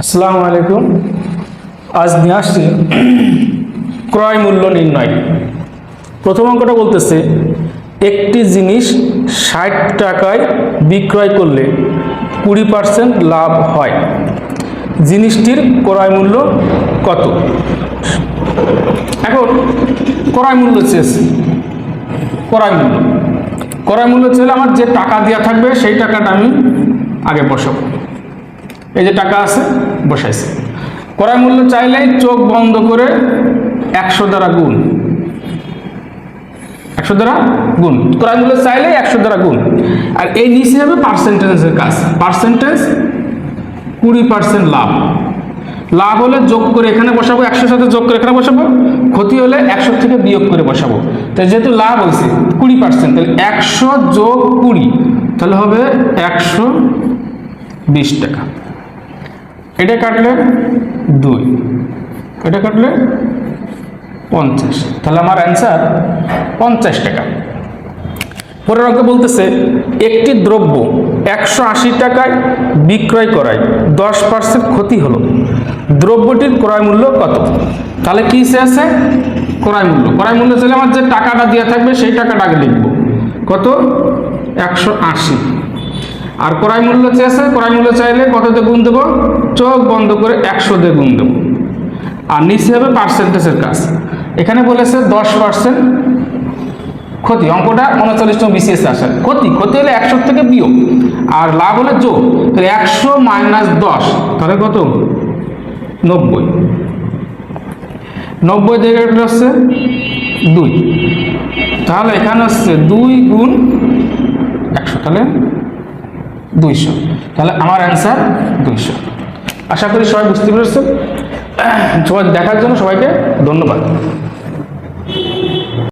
আসসালামু আলাইকুম। আজ নিয়ে আসছি ক্রয় মূল্য নির্ণয়। প্রথম অঙ্কটা বলতেছে, একটি জিনিস ষাট টাকায় বিক্রয় করলে কুড়ি পার্সেন্ট লাভ হয়। জিনিসটির ক্রয় মূল্য কত? এখন ক্রয় মূল্য চেয়েছে। ক্রয় মূল্য। ক্রয় মূল্য চেলে আমার যে টাকা দেওয়া থাকবে সেই টাকাটা আমি আগে বসাবো। এই যে টাকা আছে, বসাইছে। ক্রয় মূল্য চাইলেই চোখ বন্ধ করে একশো দ্বারা গুণ। একশো দ্বারা গুণ। ক্রয় মূল্য চাইলেই একশো দ্বারা গুণ। আর এই নিচে হবে পার্সেন্টেজের কাজ। পার্সেন্টেজ কুড়ি পার্সেন্ট লাভ। লাভ হলে যোগ করে এখানে বসাবো, একশোর সাথে যোগ করে এখানে বসাবো। ক্ষতি হলে একশো থেকে বিয়োগ করে বসাবো। তাই যেহেতু লাভ হয়েছে, কুড়ি পার্সেন্ট তাহলে একশো যোগ কুড়ি, তাহলে হবে একশো বিশ টাকা। এটা কাটলে দুই, এটা কাটলে পঞ্চাশ। তাহলে আমার অ্যান্সার পঞ্চাশ টাকা। পরের অঙ্কে বলতেছে, একটি দ্রব্য একশো আশি টাকায় বিক্রয় করায় দশ পার্সেন্ট ক্ষতি হলো। দ্রব্যটির ক্রয় মূল্য কত? তাহলে কি আছে? ক্রয় মূল্য। ক্রয় মূল্য চাইলে আমার যে টাকাটা দেওয়া থাকবে, সেই টাকাটা আগে লিখব। কত? একশো আশি। আর ক্রয় মূল্য চেয়েছে, ক্রয় মূল্য চাইলে কততে গুণ দেবো? চোখ বন্ধ করে একশো দিয়ে গুণ দেবো। আর নিচে হবে পার্সেন্টেজের কাজ। এখানে বলেছে দশ পার্সেন্ট ক্ষতি, অঙ্কটা উনচল্লিশতম বিসিএস আসে। ক্ষতি ক্ষতি হলে একশো থেকে বিয়োগ। আর লাভ হলে যোগ। তাহলে একশো মাইনাস দশ, তাহলে কত? নব্বই। নব্বই থেকে হচ্ছে দুই। তাহলে এখানে হচ্ছে দুই গুণ একশো, তাহলে দুইশো। তাহলে আমার অ্যান্সার দুইশো। আশা করি সবাই বুঝতে পেরেছেন। সবাই দেখার জন্য সবাইকে ধন্যবাদ।